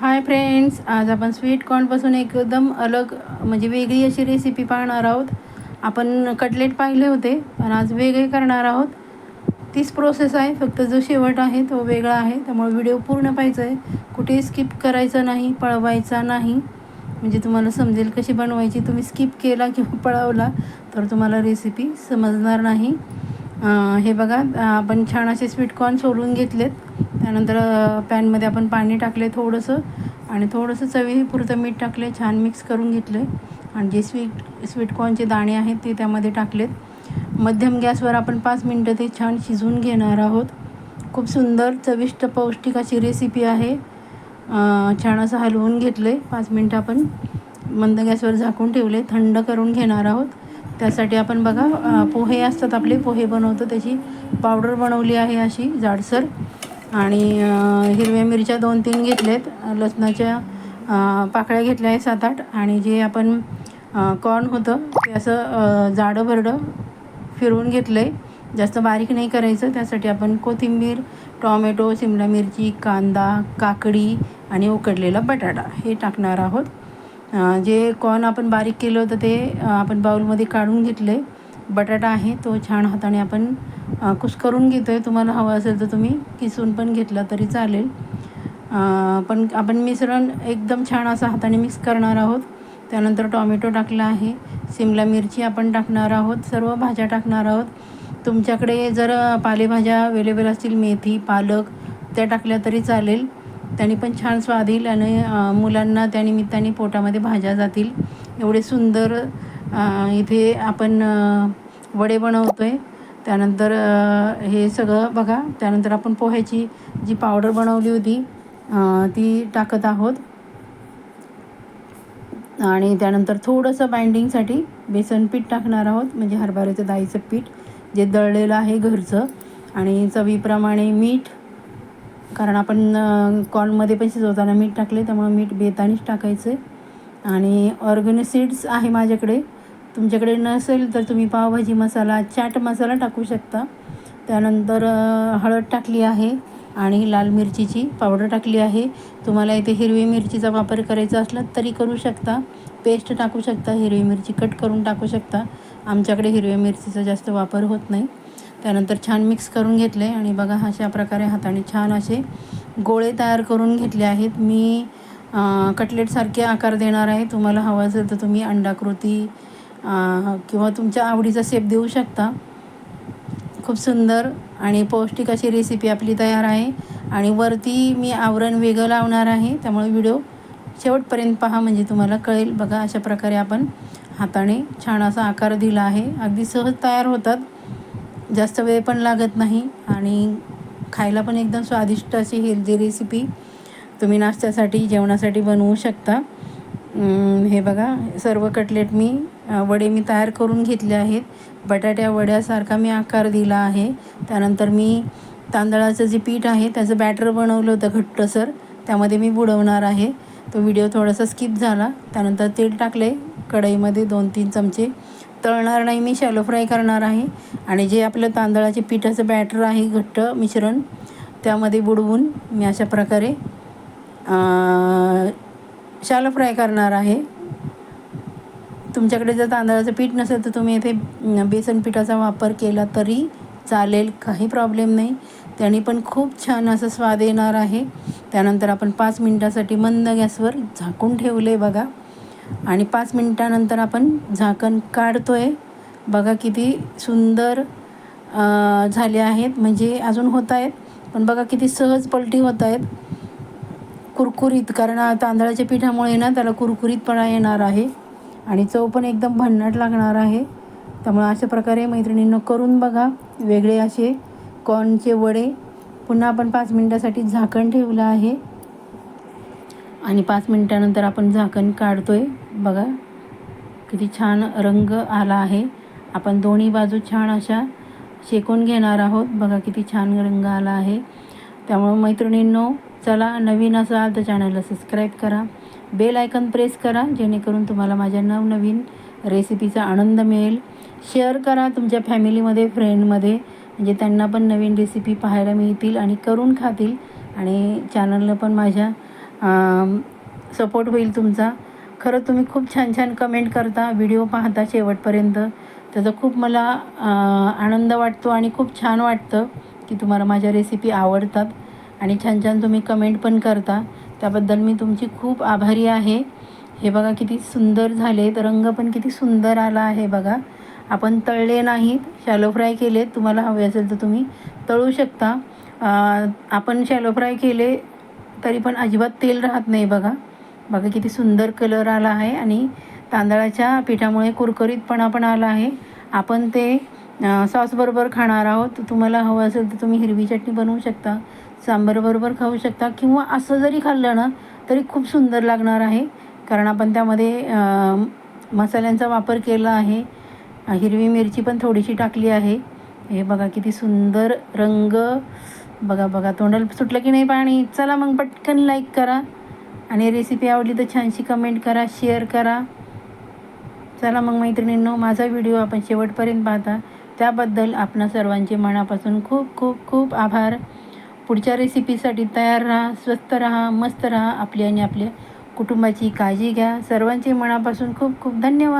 Hi friends आज आपण sweet कॉर्नपासून एकदम अलग म्हणजे वेगळी अशी रेसिपी पाहणार आहोत. आपण कटलेट पाहिले होते पण आज वेगळे करणार आहोत. तीच प्रोसेस आहे फक्त जो शेवट आहे तो वेगळा आहे. त्यामुळे व्हिडिओ पूर्ण पाहायचा आहे कुठेही स्किप करायचा नाही पळवायचा नाही. म्हणजे तुम्हाला समजेल कशी बनवायची. तुम्ही स्किप केला किंवा पळवला तर तुम्हाला रेसिपी समजणार नाही. हे बघा आपण छान असे स्वीट कॉर्न सोलून घेतलेत. त्यानंतर पॅनमध्ये आपण पाणी टाकले थोडंसं आणि थोडंसं चवीपुरतं मीठ टाकले छान मिक्स करून घेतले. आणि जे स्वीट स्वीट कॉर्नचे दाणे आहेत ते त्यामध्ये टाकलेत. मध्यम गॅसवर आपण पाच मिनटं ते छान शिजवून घेणार आहोत. खूप सुंदर चविष्ट पौष्टिक अशी रेसिपी आहे. छान असं हलवून घेतले पाच मिनटं आपण मंद गॅसवर झाकून ठेवले थंड करून घेणार आहोत. त्यासाठी आपण बघा पोहे असतात आपले पोहे बनवतो. त्याची पावडर बनवली आहे अशी जाडसर. आणि हिरव्या मिरच्या दोन तीन घेतल्यात लसणाच्या पाकळ्या घेतल्या आहेत सात आठ. आणि जे आपण कॉर्न होतं ते असं जाडं भरडं फिरवून घेतलं आहे जास्त बारीक नाही करायचं. त्यासाठी आपण कोथिंबीर टॉमॅटो शिमला मिरची कांदा काकडी आणि उकडलेला बटाटा हे टाकणार आहोत. जे कॉर्न आपण बारीक केलं होतं ते आपण बाऊलमध्ये काढून घेतलं आहे बटाटा आहे तो छान हाताने आपण अं, कुस्करून घेतो आहे तुम्हाला हवं असेल तर तुम्ही किसून पण घेतला तरी चालेल. पण आपण मिश्रण एकदम छान असं हाताने मिक्स करणार आहोत. त्यानंतर टॉमॅटो टाकला आहे. शिमला मिरची आपण टाकणार आहोत. सर्व भाज्या टाकणार आहोत. तुमच्याकडे जर पालेभाज्या अवेलेबल असतील मेथी पालक त्या टाकल्या तरी चालेल. त्याने पण छान स्वाद येईल आणि मुलांना त्यानिमित्ताने पोटामध्ये भाज्या जातील. एवढे सुंदर इथे आपण वडे बनवतो आहे त्यानंतर हे सगळं बघा. त्यानंतर आपण पोह्याची जी पावडर बनवली होती ती टाकत आहोत. आणि त्यानंतर थोडंसं बाइंडिंगसाठी बेसन पीठ टाकणार आहोत म्हणजे हरभऱ्याचं दाईचं पीठ जे दळलेलं आहे घरचं. आणि चवीप्रमाणे मीठ कारण आपण कॉर्नमध्ये पण शिजवताना मीठ टाकले त्यामुळे मीठ बेतानीच टाकायचं आहे आणि ऑर्गॅनिक सीड्स आहे माझ्याकडे. तुमच्याकडे नसेल तर तुम्ही पावभाजी मसाला चाट मसाला टाकू शकता. त्यानंतर हळद टाकली आहे आणि लाल मिरचीची पावडर टाकली आहे. तुम्हाला इथे हिरवी मिरचीचा वापर करायचा असला तरी करू शकता. पेस्ट टाकू शकता हिरवी मिरची कट करून टाकू शकता. आमच्याकडे हिरव्या मिरचीचा जास्त वापर होत नाही. त्यानंतर छान मिक्स करून घेतले आणि बघा अशा प्रकारे हाताने छान असे गोळे तयार करून घेतले आहेत. मी कटलेटसारखे आकार देणार आहे. तुम्हाला हवं असेल तर तुम्ही अंडाकृती किंवा तुमच्या आवडीचा शेप देऊ शकता. खूप सुंदर आणि पौष्टिक अशी रेसिपी आपली तयार आहे. आणि वरती मी आवरण वेगळं लावणार आहे. त्यामुळे व्हिडिओ शेवटपर्यंत पहा म्हणजे तुम्हाला कळेल. बघा अशा प्रकारे आपण हाताने छान असा आकार दिला आहे. अगदी सहज तयार होतात. जास्त वेळ पण लागत नाही. आणि खायला पण एकदम स्वादिष्ट अशी हेल्दी रेसिपी तुम्ही नाश्त्यासाठी जेवणासाठी बनवू शकता. हे बघा सर्व कटलेट मी वडे मी तयार करून घेतले आहेत. बटाट्या वड्यासारखा मी आकार दिला आहे. त्यानंतर मी तांदळाचं जे पीठ आहे त्याचं बॅटर बनवलं होतं घट्टसर. त्यामध्ये मी बुडवणार आहे. तो व्हिडिओ थोडासा स्किप झाला. त्यानंतर तेल टाकले कढईमध्ये दोन तीन चमचे तळणार नाही. मी शॅलो फ्राय करणार आहे. आणि जे आपलं तांदळाचे पिठाचं बॅटर आहे घट्ट मिश्रण त्यामध्ये बुडवून मी अशा प्रकारे शॅलो फ्राय करणार आहे. तुमच्याकडे जर तांदळाचं पीठ नसेल तर तुम्ही इथे बेसन पिठाचा वापर केला तरी चालेल काही प्रॉब्लेम नाही. त्याने पण खूप छान असं स्वाद येणार आहे. त्यानंतर आपण पाच मिनटासाठी मंद गॅसवर झाकून ठेवले बघा. आणि पाच मिनटानंतर आपण झाकण काढतो आहे बघा किती सुंदर झाले आहेत. म्हणजे अजून होत आहेत पण बघा किती सहज पलटी होत आहेत. कुरकुरीत कारण तांदळाच्या पिठामुळे ना त्याला कुरकुरीतपणा येणार आहे. आणि चव पण एकदम भन्नाट लागणार आहे. त्यामुळे अशा प्रकारे मैत्रिणींनो करून बघा. वेगळे असे कॉर्नचे वडे. पुन्हा आपण पाच मिनटासाठी झाकण ठेवलं आहे. आणि पाच मिनटानंतर आपण झाकण काढतो आहे बघा किती छान रंग आला आहे. आपण दोन्ही बाजू छान अशा शेकून घेणार आहोत. बघा किती छान रंग आला आहे. त्यामुळं मैत्रिणींनो चला नवीन असाल तर चॅनलला सबस्क्राईब करा. बेल आयकन प्रेस करा जेणेकरून तुम्हाला माझ्या नवनवीन रेसिपीचा आनंद मिळेल. शेअर करा तुमच्या फॅमिलीमध्ये फ्रेंडमध्ये म्हणजे त्यांना पण नवीन रेसिपी पाहायला मिळतील आणि करून खातील. आणि चॅनलला पण माझ्या सपोर्ट होईल तुमचा. खरं तुम्ही खूप छान छान कमेंट करता व्हिडिओ पाहता शेवटपर्यंत. त्याचा खूप मला आनंद वाटतो आणि खूप छान वाटतं की तुम्हाला माझ्या रेसिपी आवडतात. आणि छान छान तुम्ही कमेंट पण करता. त्याबद्दल मी तुमची खूप आभारी आहे. हे बघा किती सुंदर झालेत रंग पण किती सुंदर आला आहे बघा. आपण तळले नाहीत. शॅलो फ्राय केलेत. तुम्हाला हवे असेल तर तुम्ही तळू शकता. आपण शॅलो फ्राय केले तरी पण अजिबात तेल राहत नाही बघा. बघा किती सुंदर कलर आला आहे आणि तांदळाच्या पिठामुळे कुरकुरीतपणा पण आला आहे. आपण ते सॉसबरोबर खाणार आहोत. तुम्हाला हवं असेल तर तुम्ही हिरवी चटणी बनवू शकता. सांबरबरोबर खाऊ शकता किंवा असं जरी खाल्लं ना तरी खूप सुंदर लागणार आहे. कारण आपण त्यामध्ये मसाल्यांचा वापर केला आहे. हिरवी मिरची पण थोडीशी टाकली आहे. हे बघा किती सुंदर रंग. बघा बघा तोंडाला सुटलं की नाही पाणी? चला मग पटकन लाईक करा. आणि रेसिपी आवडली तर छानशी कमेंट करा शेअर करा. चला मग मैत्रिणींनो माझा व्हिडिओ आपण शेवटपर्यंत पाहता. त्याबद्दल आपणा सर्वांचे मनापासून खूप खूप खूप आभार. पुढच्या रेसिपीसाठी तयार राहा स्वस्त राहा मस्त राहा. आपली आणि आपल्या कुटुंबाची काळजी घ्या. सर्वांचे मनापासून खूप खूप धन्यवाद.